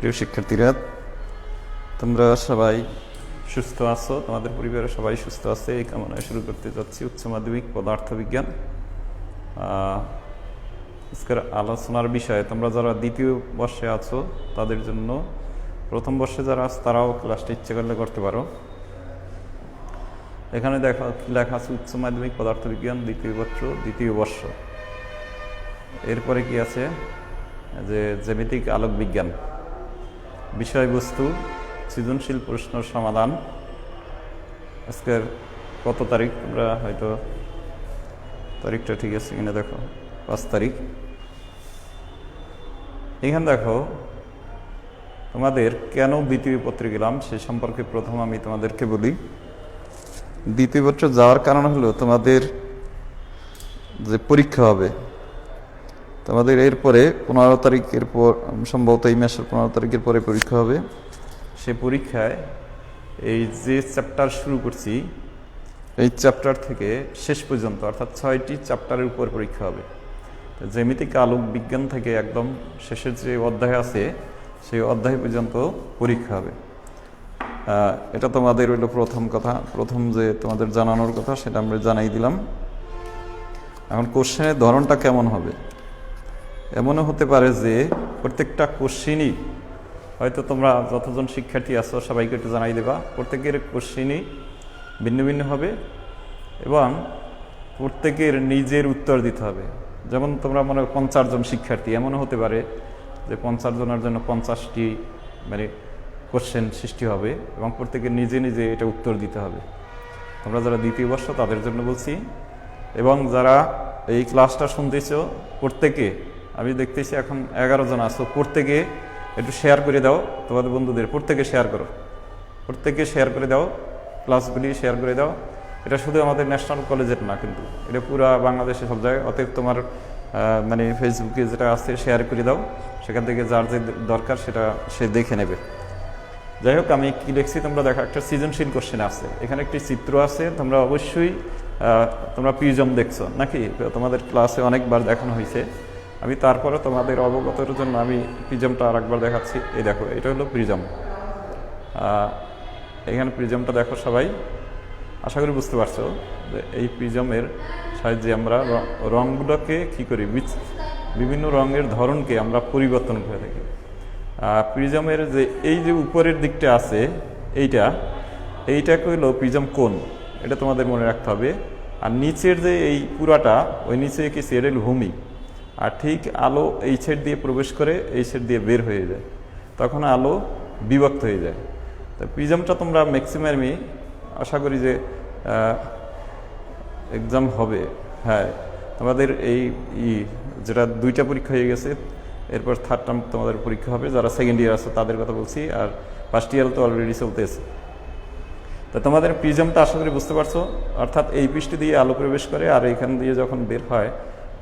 প্রিয় শিক্ষার্থীরা, তোমরা সবাই সুস্থ আছো? তোমাদের পরিবারের সবাই সুস্থ আছে? এই কামনায় শুরু করতে যাচ্ছি উচ্চ মাধ্যমিক পদার্থ বিজ্ঞান আজকের আলোচনার বিষয়ে তোমরা যারা দ্বিতীয় বর্ষে আছো, তাদের জন্য প্রথম বর্ষে যারা আছো, তারাও ক্লাসটা ইচ্ছে করলে করতে পারো। এখানে দেখা, লেখা আছে উচ্চ মাধ্যমিক পদার্থ বিজ্ঞান দ্বিতীয় বর্ষ দ্বিতীয় বর্ষ। এরপরে কি আছে? যে, জ্যামিতিক আলোক বিজ্ঞান বিষয়বস্তু, সৃজনশীল প্রশ্ন সমাধান। আজকের কত তারিখ? আমরা হয়তো তারিখটা ঠিক আছে কিনা দেখো। পাঁচ তারিখ। এখানে দেখো, তোমাদের কেন দ্বিতীয় পত্রে গেলাম সে সম্পর্কে প্রথম আমি তোমাদেরকে বলি। দ্বিতীয় বছর যাওয়ার কারণ হলো তোমাদের যে পরীক্ষা হবে তোমাদের এরপরে পনেরো তারিখের পর, সম্ভবত এই মাসের পনেরো তারিখের পরে পরীক্ষা হবে। সে পরীক্ষায় এই যে চ্যাপ্টার শুরু করছি, এই চ্যাপ্টার থেকে শেষ পর্যন্ত, অর্থাৎ ছয়টি চ্যাপ্টারের উপর পরীক্ষা হবে। জ্যামিতিক আলোক বিজ্ঞান থেকে একদম শেষের যে অধ্যায় আছে, সেই অধ্যায় পর্যন্ত পরীক্ষা হবে। এটা তোমাদের হইল প্রথম কথা। প্রথম যে তোমাদের জানানোর কথা, সেটা আমরা জানাই দিলাম। এখন কোশ্চেনের ধরনটা কেমন হবে? এমনও হতে পারে যে প্রত্যেকটা কোশ্চিনই হয়তো তোমরা যতজন শিক্ষার্থী আছো সবাইকে একটু জানাই দেবা। প্রত্যেকের কোশ্চিনই ভিন্ন ভিন্ন হবে এবং প্রত্যেকের নিজের উত্তর দিতে হবে। যেমন তোমরা মনে পঞ্চাশ জন শিক্ষার্থী, এমনও হতে পারে যে পঞ্চাশ জনের জন্য পঞ্চাশটি মানে কোশ্চেন সৃষ্টি হবে এবং প্রত্যেকের নিজে নিজে এটা উত্তর দিতে হবে। তোমরা যারা দ্বিতীয় বর্ষ, তাদের জন্য বলছি। এবং যারা এই ক্লাসটা শুনতেছ, প্রত্যেকে আমি দেখতেছি এখন এগারো জন আছো। প্রত্যেকে একটু শেয়ার করে দাও, তোমাদের বন্ধুদের। প্রত্যেকে শেয়ার করো। প্রত্যেকে শেয়ার করে দাও ক্লাসগুলি শেয়ার করে দাও। এটা শুধু আমাদের ন্যাশনাল কলেজের না কিন্তু, এটা পুরা বাংলাদেশে সব জায়গায়। অতএব তোমার মানে ফেসবুকে যেটা আছে শেয়ার করে দাও। সেখান থেকে যার যে দরকার সেটা সে দেখে নেবে। যাই হোক, আমি কি লিখছি তোমরা দেখো, একটা সৃজনশীল কোশ্চেন আছে। এখানে একটি চিত্র আছে, তোমরা অবশ্যই তোমরা প্রিজম দেখছ। নাকি? তোমাদের ক্লাসে অনেকবার দেখানো হয়েছে। আমি তারপরে তোমাদের অবগতের জন্য আমি প্রিজমটা আরেকবার দেখাচ্ছি। এই দেখো, এটা হলো প্রিজম। এখানে প্রিজমটা দেখো সবাই। আশা করি বুঝতে পারছ যে এই প্রিজমের সাহায্যে আমরা রঙগুলোকে কী করি? বিভিন্ন রঙের ধরনকে আমরা পরিবর্তন করে থাকি। প্রিজমের যে এই যে উপরের দিকটা আছে, এইটা, এইটাকে হলো প্রিজম কোন এটা তোমাদের মনে রাখতে হবে। আর নিচের যে এই পুরাটা, ওই নিচে কি সেরেল ভূমি? আর ঠিক আলো এই ছেদ দিয়ে প্রবেশ করে এই ছেদ দিয়ে বের হয়ে যায়। তখন আলো বিভক্ত হয়ে যায়। তো প্রিজমটা তোমরা ম্যাক্সিমামই আশা করি যে এক্সাম হবে। হ্যাঁ তোমাদের এই ই যেটা দুইটা পরীক্ষা হয়ে গেছে, এরপর থার্ড টার্ম তোমাদের পরীক্ষা হবে। যারা সেকেন্ড ইয়ার আছে, তাদের কথা বলছি। আর ফার্স্ট ইয়ার তো অলরেডি চলতেছে। তো তোমাদের প্রিজমটা আশা করি বুঝতে পারছ। অর্থাৎ এই পৃষ্ঠ দিয়ে আলো প্রবেশ করে, আর এখান দিয়ে যখন বের হয়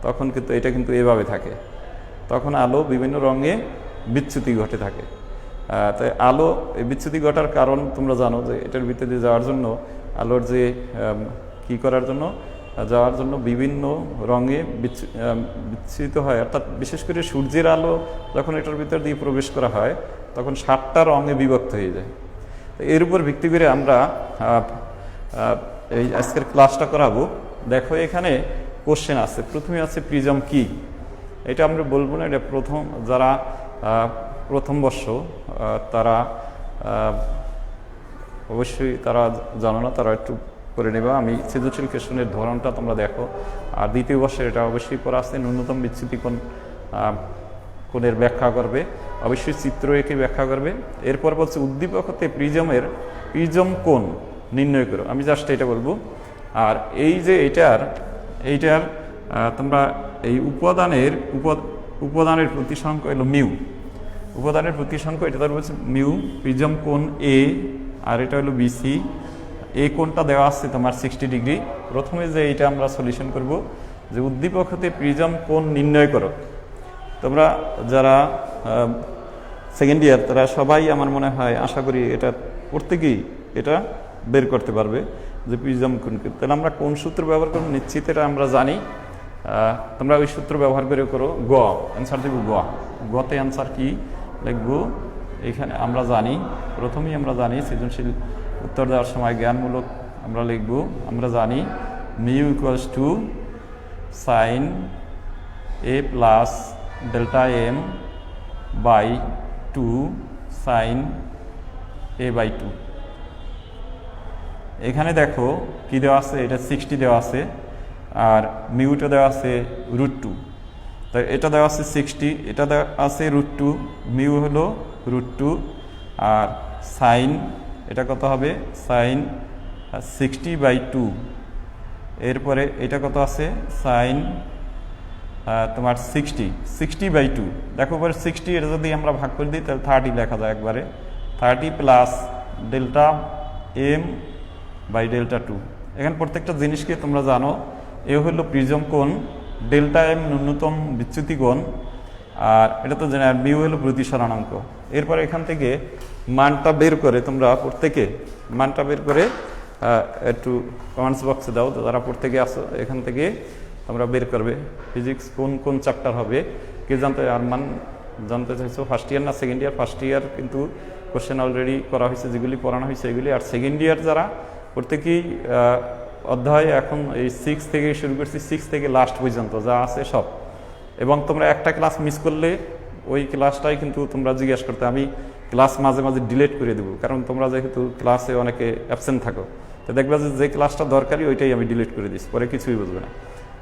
তখন কিন্তু এটা কিন্তু এভাবে থাকে। তখন আলো বিভিন্ন রঙে বিচ্যুতি ঘটে থাকে। তাই আলো এই বিচ্যুতি ঘটার কারণ তোমরা জানো যে এটার ভিতরে দিয়ে যাওয়ার জন্য আলোর যে কি করার জন্য যাওয়ার জন্য বিভিন্ন রঙে বিচ্ছু- আম, বিচ্ছুরিত হয়। অর্থাৎ বিশেষ করে সূর্যের আলো যখন এটার ভিতর দিয়ে প্রবেশ করা হয় তখন সাতটা রঙে বিভক্ত হয়ে যায়। এর উপর ভিত্তি করে আমরা এই আজকের ক্লাসটা করাবো। দেখো এখানে কোশ্চেন আছে। প্রথমে আছে প্রিজম কি? এটা আমরা বলব না এটা প্রথম যারা প্রথম বর্ষ তারা অবশ্যই তারা জানো না তারা একটু করে নেবে। আমি সৃজনশীল কোশ্চেনের ধরনটা তোমরা দেখো। আর দ্বিতীয় বর্ষে এটা অবশ্যই পড়া আছে ন্যূনতম বিচ্যুতি কোন আহ, কোণের ব্যাখ্যা করবে। অবশ্যই চিত্র এঁকে ব্যাখ্যা করবে। এরপর বলছে উদ্দীপক হতে প্রিজমের প্রিজম কোণ নির্ণয় করো। আমি জাস্ট এটা বলব। আর এই যে এটার এইটার তোমরা এই উপাদানের উপ- উপাদানের প্রতিসংখ্য এলো মিউ। উপাদানের প্রতিসংখ্য এটা তার বলছে মিউ, প্রিজম কোণ এ আর এটা হলো বিসি এ কোণটা দেওয়া আছে তোমার সিক্সটি ডিগ্রি প্রথমে যে এইটা আমরা সলিউশন করব, যে উদ্দীপক হতে প্রিজম কোণ নির্ণয় করো। তোমরা যারা সেকেন্ড ইয়ার তারা সবাই আমার মনে হয় আশা করি এটা প্রত্যেকেই এটা বের করতে পারবে। যে প্রিজম কোনকে তাহলে আমরা কোন সূত্র ব্যবহার করব? নিশ্চিত এটা আমরা জানি। তোমরা ওই সূত্র ব্যবহার করে করো, গ। অ্যান্সার দেবো গ। গতে অ্যান্সার কি? লিখব, এখানে আমরা জানি, প্রথমেই আমরা জানি, সৃজনশীল উত্তর দেওয়ার সময় জ্ঞানমূলক আমরা লিখব, আমরা জানি mu equals to sine A plus delta M by two sine A by two এখানে দেখো কি দেওয়া আছে? এটা সিক্সটি দেওয়া আছে। আর মিউটা দেওয়া আছে রুট টু তাই এটা দেওয়া আছে সিক্সটি এটা দেওয়া আছে রুট টু মিউ হলো রুট টু আর সাইন এটা কত হবে? সাইন সিক্সটি বাই টু এরপরে এটা কত আছে? সাইন তোমার সিক্সটি সিক্সটি বাই টু দেখো পরে সিক্সটি এটা যদি আমরা ভাগ করে দিই, তাহলে থার্টি লেখা যায় একবারে। Thirty plus delta M by delta two. এখানে প্রত্যেকটা জিনিসকে তোমরা জানো। এ হলো প্রিজম কোণ, ডেল্টা এম ন্যূনতম বিচ্যুতি কোণ, আর এটা তো জানি, আর মিউ হলো প্রতিসরণাঙ্ক। এরপর এখান থেকে মানটা বের করে তোমরা প্রত্যেকে, মানটা বের করে একটু কমেন্টস বক্সে দাও। তো যারা প্রত্যেকে আসো এখান থেকে তোমরা বের করবে। ফিজিক্স কোন কোন চ্যাপ্টার হবে, কে জানতে, আর মান জানতে চাইছো ফার্স্ট ইয়ার না সেকেন্ড ইয়ার ফার্স্ট ইয়ার কিন্তু কোশ্চেন অলরেডি করা হয়েছে, যেগুলি পড়ানো হয়েছে, এগুলি। আর সেকেন্ড ইয়ার যারা প্রত্যেকেই অধ্যায় এখন এই সিক্স থেকে শুরু করছি সিক্স থেকে লাস্ট পর্যন্ত, যা আছে সব। এবং তোমরা একটা ক্লাস মিস করলে, ওই ক্লাসটাই কিন্তু তোমরা জিজ্ঞেস করতে, আমি ক্লাস মাঝে মাঝে ডিলেট করে দেবো, কারণ তোমরা যেহেতু ক্লাসে অনেকে অ্যাবসেন্ট থাকো, তো দেখবে যে যে ক্লাসটা দরকারি ওইটাই আমি ডিলিট করে দিচ্ছি পরে কিছুই বুঝবে না।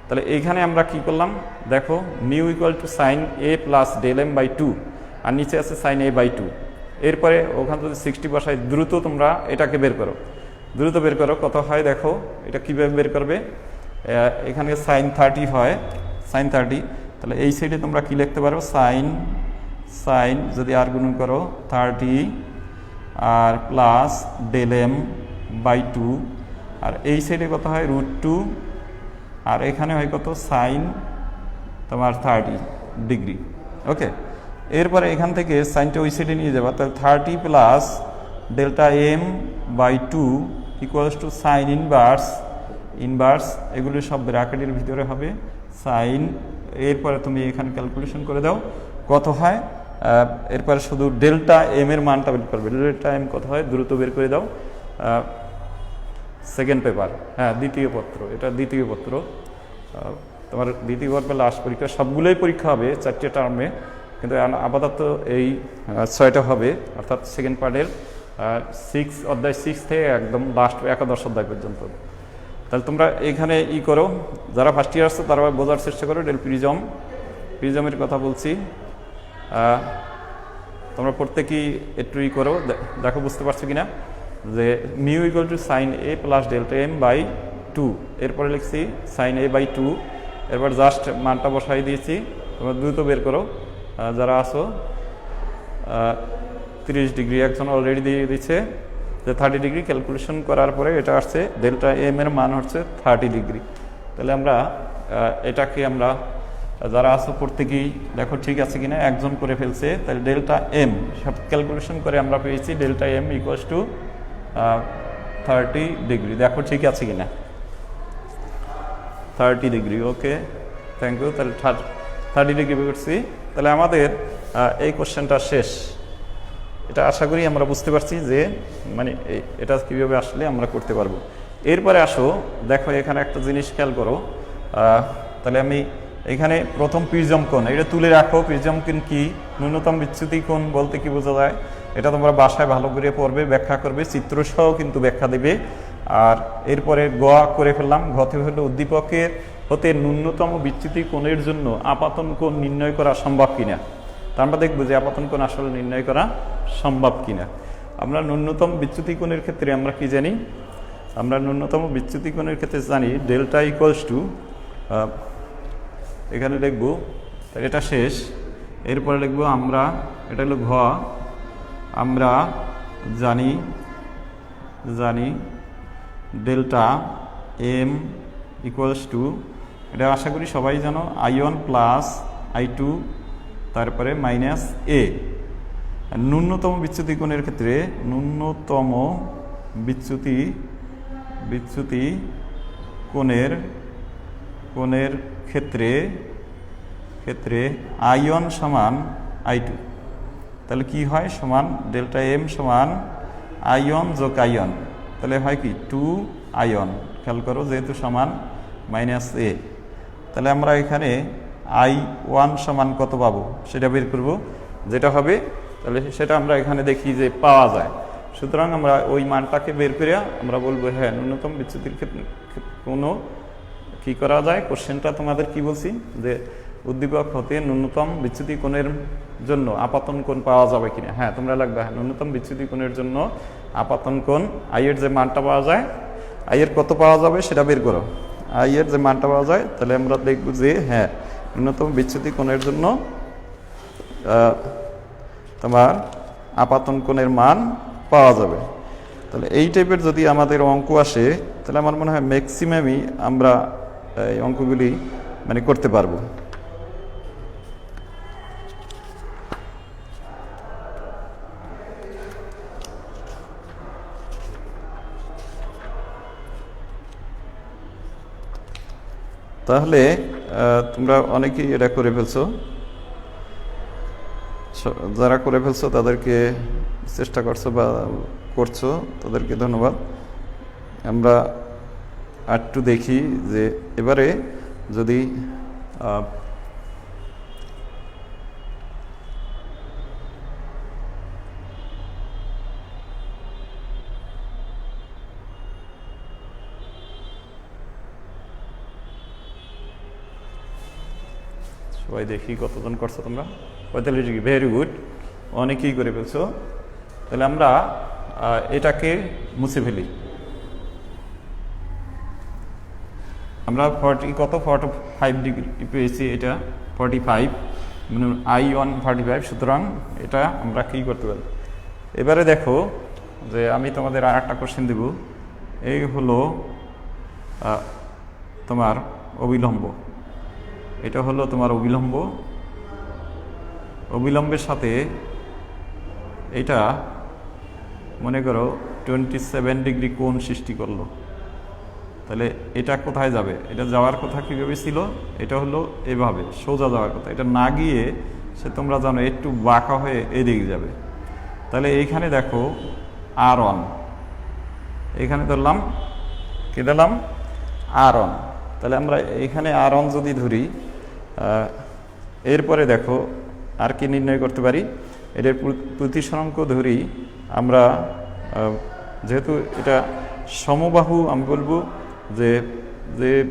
তাহলে এইখানে আমরা কি করলাম, দেখো mu equal to sine A plus del M by two আর নিচে আছে সাইন এ বাই টু এরপরে ওখান থেকে সিক্সটি বসায় দ্রুত তোমরা এটাকে বের করো। দ্রুত বের করো, কত হয় দেখো, এটা কীভাবে বের করবে? এখানে সাইন থার্টি হয় সাইন থার্টি তাহলে এই সাইডে তোমরা কি লিখতে পারো? সাইন সাইন যদি আর গুণন করো thirty R plus del M by two আর এই সাইডে কত হয়? রুট টু আর এখানে হয় কত? সাইন তোমার থার্টি ডিগ্রি ওকে এরপরে এখান থেকে সাইনটা ওই সাইডে নিয়ে যাবা, তাহলে thirty plus delta M by two equals to sine inverse inverse এগুলো সব ব্র্যাকেটের ভিতরে হবে। সাইন এরপরে তুমি এখানে ক্যালকুলেশন করে দাও, কত হয়? এরপরে শুধু ডেল্টা এম এর মানটা বের করবে। ডেল্টা এম কত হয়? দ্রুত বের করে দাও। সেকেন্ড পেপার হ্যাঁ দ্বিতীয় পত্র, এটা দ্বিতীয় পত্র। তোমার দ্বিতীয় পর্বে লাস্ট পরীক্ষা, সবগুলোই পরীক্ষা হবে চারটে টার্মে কিন্তু আপাতত এই ছয়টা হবে, অর্থাৎ সেকেন্ড পার্টের সিক্স অধ্যায় সিক্স থেকে একদম লাস্ট একাদশ অধ্যায় পর্যন্ত। তাহলে তোমরা এখানে ই করো, যারা ফার্স্ট ইয়ার আসছো তারা বোঝার চেষ্টা করো ডেল প্রিজম প্রিজমের কথা বলছি। তোমরা প্রত্যেকেই একটু ই করো দেখো বুঝতে পারছ কিনা? যে mu equal to sine A plus delta M by two এরপরে লিখছি সাইন এ বাই টু এরপর জাস্ট মানটা বসাই দিয়েছি। তোমরা দ্রুত বের করো। যারা আসো তিরিশ ডিগ্রি একজন অলরেডি দিয়ে দিচ্ছে যে থার্টি ডিগ্রি ক্যালকুলেশন করার পরে এটা আসছে ডেল্টা এম এর মান হচ্ছে থার্টি ডিগ্রি। তাহলে আমরা এটাকে আমরা, যারা আসো প্রত্যেকেই, দেখো ঠিক আছে কিনা, একজন করে ফেলছে। তাহলে ডেল্টা এম সব ক্যালকুলেশন করে আমরা পেয়েছি delta M equals to thirty degree. দেখো ঠিক আছে কিনা। Thirty degree okay thank you তাহলে থার্টি ডিগ্রি করছি তাহলে আমাদের এই কোশ্চেনটা শেষ। এটা আশা করি আমরা বুঝতে পারছি যে মানে এটা কীভাবে আসলে আমরা করতে পারব। এরপরে আসো, দেখো এখানে একটা জিনিস খেয়াল করো। তাহলে আমি এখানে প্রথম প্রিজম কোণ এটা তুলে রাখো প্রিজম কোণ কি? ন্যূনতম বিচ্যুতি কোণ বলতে কি বোঝা যায়? এটা তোমরা বাসায় ভালো করে পড়বে, ব্যাখ্যা করবে, চিত্রসহ কিন্তু ব্যাখ্যা দেবে। আর এরপরে গ করে ফেললাম গতে হলো উদ্দীপকের হতে ন্যূনতম বিচ্যুতি কোণের জন্য আপাতন কোণ নির্ণয় করা সম্ভব কিনা? তা আমরা দেখব যে আপাতন কোণ আসলে নির্ণয় করা সম্ভব কিনা। আমরা ন্যূনতম বিচ্যুতি কোণের ক্ষেত্রে আমরা কি জানি? আমরা ন্যূনতম বিচ্যুতি কোণের ক্ষেত্রে জানি ডেল্টা ইকুয়ালস টু এখানে তাহলে এটা শেষ। এরপরে লিখব আমরা, এটা হলো ঘ। আমরা জানি জানি ডেল্টা এম ইকুয়ালস টু এটা আশা করি সবাই জানো, I one plus I two তারপরে মাইনাস এ। ন্যূনতম বিচ্যুতি কোণের ক্ষেত্রে ন্যূনতম বিচ্যুতি বিচ্যুতি কোণের কোণের ক্ষেত্রে ক্ষেত্রে আই ওয়ান সমান আই টু। তাহলে কি হয়? সমান ডেল্টা এম সমান আইয়ন যোগ আইয়ন তাহলে হয় কি? টু আইয়ন খেয়াল করো, যেহেতু সমান মাইনাস এ। তাহলে আমরা এখানে আই ওয়ান সমান কত পাবো? সেটা বের করব। যেটা হবে, তাহলে সেটা আমরা এখানে দেখি যে পাওয়া যায়। সুতরাং আমরা ওই মানটাকে বের করে আমরা বলব হ্যাঁ ন্যূনতম বিচ্যুতির ক্ষেত্রে কোনো কি করা যায়? কোশ্চেনটা তোমাদের কি বলছি? যে উদ্দীপক হতে ন্যূনতম বিচ্যুতি কোণের জন্য আপাতন কোণ পাওয়া যাবে কিনা? হ্যাঁ তোমরা লাগবে হ্যাঁ ন্যূনতম বিচ্যুতি কোণের জন্য আপাতন কোণ আইয়ের যে মানটা পাওয়া যায় আইয়ের কত পাওয়া যাবে সেটা বের করো। আইয়ের যে মানটা পাওয়া যায়, তাহলে আমরা দেখব যে হ্যাঁ ন্যূনতম কোণের জন্য তোমার আপাতন কোণের মান পাওয়া যাবে। তাহলে এই টাইপের যদি আমাদের অঙ্ক আসে, তাহলে আমার মনে হয় ম্যাক্সিমামই আমরা এই অঙ্কগুলি মানে করতে পারব। তাহলে তোমরা অনেকেই এটা করে ফেলছো। যারা করে ফেলছো, তাদেরকে চেষ্টা করছ বা করছ, তাদেরকে ধন্যবাদ। আমরা আটটু দেখি যে এবারে যদি সবাই দেখি কতজন করছ তোমরা। পঁয়তাল্লিশ ডিগ্রি ভেরি গুড অনেকেই করে ফেলছো। তাহলে আমরা এটাকে মুছে ফেলি। আমরা ফর্টি কত? ফর্টি ফাইভ ডিগ্রি পেয়েছি এটা ফর্টি ফাইভ মানে আই ওয়ান ফর্টি ফাইভ সুতরাং এটা আমরা কী করতে পারি? এবারে দেখো যে আমি তোমাদের আর একটা কোশ্চেন দেব। এই হলো তোমার অবিলম্ব। এটা হলো তোমার অবিলম্ব। অবিলম্বের সাথে এটা, মনে করো টোয়েন্টি সেভেন ডিগ্রি কোণ সৃষ্টি করল। তাহলে এটা কোথায় যাবে? এটা যাওয়ার কথা কীভাবে ছিল এটা হলো এভাবে, সোজা যাওয়ার কথা। এটা না গিয়ে সে তোমরা জানো, একটু বাঁকা হয়ে এদিকে যাবে। তাহলে এইখানে দেখো আর অন এখানে ধরলাম, কি দিলাম আর অন তাহলে আমরা এখানে আর অন যদি ধরি এরপরে দেখো আর কি নির্ণয় করতে পারি। এটার প্র- প্রতিসরাঙ্ক ধরি আমরা যেহেতু এটা সমবাহু, আমি বলব যে যে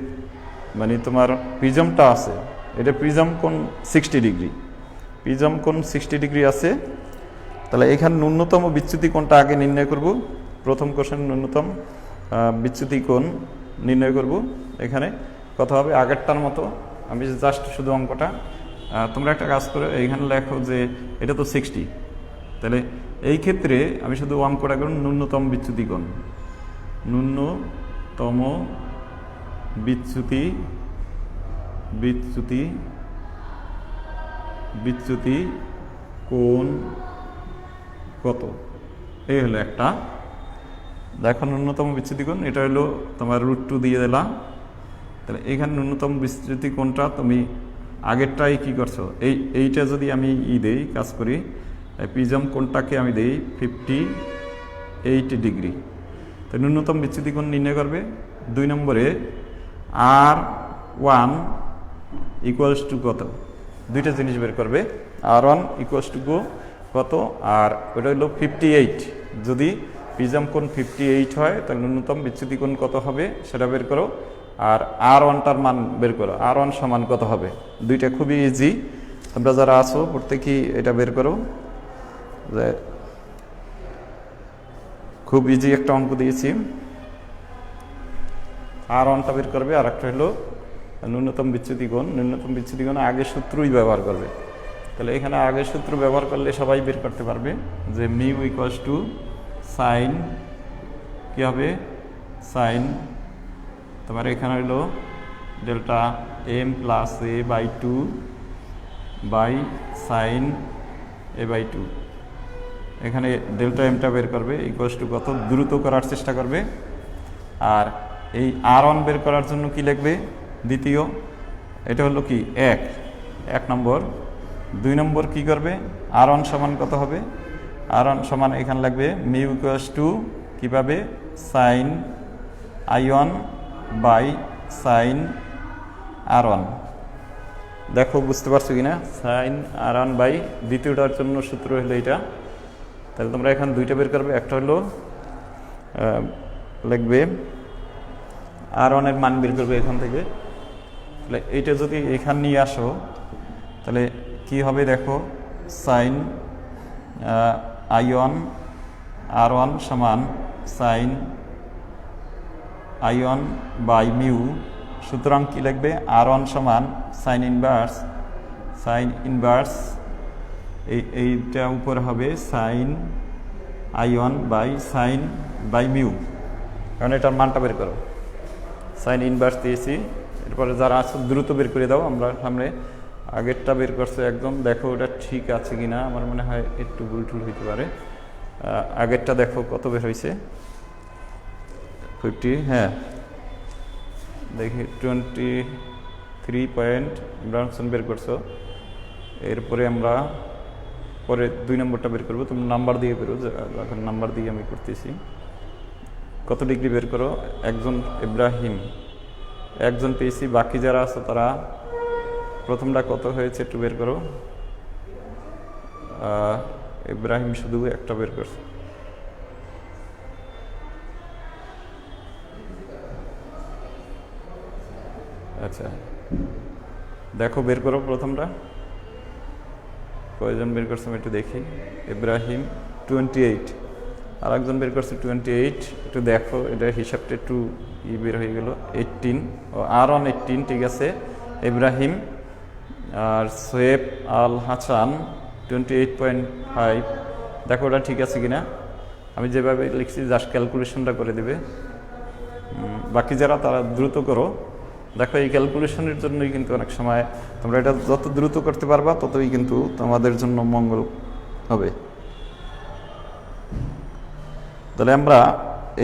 মানে তোমার প্রিজমটা আছে, এটা প্রিজম কোন সিক্সটি ডিগ্রি। প্রিজম কোন সিক্সটি ডিগ্রি আছে। তাহলে এখানে ন্যূনতম বিচ্যুতি কোনটা আগে নির্ণয় করব। প্রথম কোশ্চেন ন্যূনতম বিচ্যুতি কোণ নির্ণয় করব। এখানে কথা হবে আগেরটার মতো। আমি জাস্ট শুধু অঙ্কটা। তোমরা একটা কাজ করে, এইখানে লেখো যে এটা তো সিক্সটি তাহলে এই ক্ষেত্রে আমি শুধু অঙ্কটা করুন ন্যূনতম বিচ্যুতি কোণ ন্যূনতম বিচ্যুতি বিচ্যুতি বিচ্যুতি কোন কত? এই হলো একটা। দেখো ন্যূনতম বিচ্যুতি কোণ এটা হলো তোমার রুট টু দিয়ে দিলাম। তাহলে এখানে ন্যূনতম বিচ্যুতি কোনটা? তুমি আগেরটাই কি করছ? এই, এইটা যদি আমি ই দেই, কাজ করি পিজম কোনটাকে আমি দেই? ফিফটি এইট ডিগ্রি তো ন্যূনতম বিচ্যুতি কোণ নির্ণয় করবে? দুই নম্বরে আর ওয়ান ইকুয়ালস টু কত? দুইটা জিনিস বের করবে। আর ওয়ান ইকুয়ালস টু গো কত? আর ওটা হলো ফিফটি এইট যদি পিজাম কোণ ফিফটি এইট হয়, তাহলে ন্যূনতম বিচ্যুতি কোণ কত হবে? সেটা বের করো। আর আর ওয়ানটার মান বের করো। আর ওয়ান সমান কত হবে? দুইটা খুবই ইজি তোমরা যারা আছো, প্রত্যেকেই এটা বের করো। যে খুব ইজি একটা অঙ্ক দিয়েছি। আর ওয়ানটা বের করবে আর একটা হলো ন্যূনতম বিচ্যুতি কোণ ন্যূনতম বিচ্যুতি কোণ আগের সূত্রই ব্যবহার করবে। তাহলে এখানে আগের সূত্র ব্যবহার করলে সবাই বের করতে পারবে যে মিউ ইকুয়ালস টু সাইন কী হবে? সাইন তোমার এখানে হলো delta M plus A by two by sine A by two এখানে ডেল্টা এমটা বের করবে ইকুয়ালস টু কত? দ্রুত করার চেষ্টা করবে। আর এই আর অন বের করার জন্য কি লিখবে? দ্বিতীয়। এটা হলো কি? এক। এক নম্বর। দুই নম্বর কি করবে? আর ওয়ান সমান কত হবে? আর ওয়ান সমান এখানে লাগবে মিউ ইকুয়াস টু কীভাবে sine I one by sine R one দেখো, বুঝতে পারছ কিনা? সাইন আর ওয়ান বাই দ্বিতীয়টার জন্য সূত্র হলো এটা। তাহলে তোমরা এখানে দুইটা বের করবে। একটা হলো লিখবে আর ওয়ানের মান বের করবে এখান থেকে। তাহলে এইটা যদি এখান নিয়ে আসো, তাহলে কি হবে দেখো? Sine I one R one সমান sine I one by mu. সুতরাং কী লাগবে আর ওয়ান সমান সাইন ইনভার্স সাইন ইনভার্স এই, এইটা উপর হবে sine I one by sine by mu. কারণ এটার মানটা বের করো। সাইন ইনভার্স দিয়েছি। এরপরে যারা আছে, দ্রুত বের করে দাও। আমরা সামনে আগেরটা বের করছে একদম। দেখো ওটা ঠিক আছে কি না আমার মনে হয় একটু ভুলটুল হইতে পারে। আগেরটা দেখো কত বের হয়েছে ফিফটি হ্যাঁ। দেখি টোয়েন্টি থ্রি পয়েন্ট ইমরান বের করছ। এরপরে আমরা পরে দুই নম্বরটা বের করব। তুমি নাম্বার দিয়ে বেরো এখন নাম্বার দিয়ে আমি করতেছি। কত ডিগ্রি বের করো? একজন ইব্রাহিম। একজন পেয়েছি। বাকি যারা আছে তারা প্রথমটা কত হয়েছে একটু বের করো। ইব্রাহিম শুধু একটা বের করছে। আচ্ছা দেখো, বের করো প্রথমটা। কয়জন বের করছে আমি একটু দেখি। ইব্রাহিম টোয়েন্টি এইট আর একজন বের করছে টোয়েন্টি এইট একটু দেখো, এটা হিসাবটা একটু ই বের হয়ে গেল। এইটিন ও আর অন এইটিন ঠিক আছে। ইব্রাহিম আর Shoaib Al Hasan twenty eight point five দেখো, ওটা ঠিক আছে কিনা? আমি যেভাবে লিখছি, জাস্ট ক্যালকুলেশনটা করে দেবে। বাকি যারা, তারা দ্রুত করো। দেখো, এই ক্যালকুলেশনের জন্যই কিন্তু অনেক সময় তোমরা এটা যত দ্রুত করতে পারবা, ততই কিন্তু তোমাদের জন্য মঙ্গল হবে। তাহলে আমরা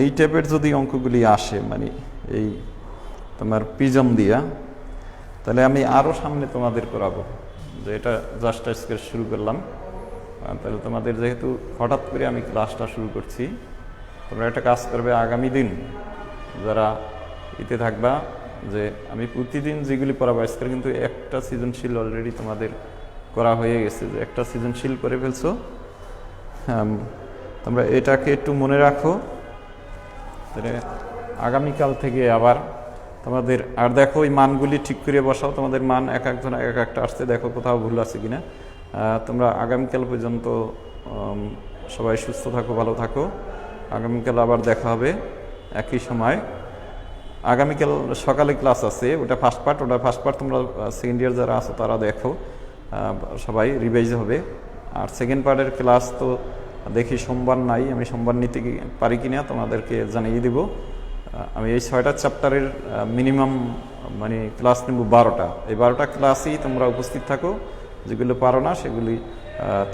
এই টাইপের যদি অঙ্কগুলি আসে মানে এই তোমার পিজম দিয়া, তাহলে আমি আরও সামনে তোমাদের করাবো। যে এটা জাস্ট আজকে শুরু করলাম। তাহলে তোমাদের যেহেতু হঠাৎ করে আমি ক্লাসটা শুরু করছি, তোমরা একটা কাজ করবে, আগামী দিন যারা ইতে থাকবা যে আমি প্রতিদিন যেগুলি পড়াবো আজকে কিন্তু একটা সৃজনশীল অলরেডি তোমাদের করা হয়ে গেছে, যে একটা সৃজনশীল করে ফেলছো। তোমরা এটাকে একটু মনে রাখো। আগামীকাল থেকে আবার তোমাদের, আর দেখো ওই মানগুলি ঠিক করে বসাও, তোমাদের মান এক একজন এক একটা আসছে, দেখো কোথাও ভুল আছে কিনা। তোমরা আগামীকাল পর্যন্ত সবাই সুস্থ থাকো, ভালো থাকো। আগামীকাল আবার দেখা হবে একই সময়। আগামীকাল সকালে ক্লাস আছে, ওটা ফার্স্ট পার্ট ওটা ফার্স্ট পার্ট তোমরা সেকেন্ড ইয়ার যারা আছো তারা দেখো। সবাই রিভাইজ হবে। আর সেকেন্ড পার্টের ক্লাস তো দেখি সোমবার নাই, আমি সোমবার নিতে পারি কি- না তোমাদেরকে জানিয়ে দিব। আমি এই ছয়টা চ্যাপ্টারের মিনিমাম মানে ক্লাস নেব বারোটা। এই বারোটা ক্লাসেই তোমরা উপস্থিত থাকো, যেগুলো পারো না সেগুলি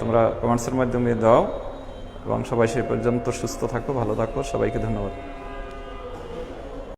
তোমরা কমেন্টসের মাধ্যমে দাও। এবং সবাই সে পর্যন্ত সুস্থ থাকো, ভালো থাকো। সবাইকে ধন্যবাদ।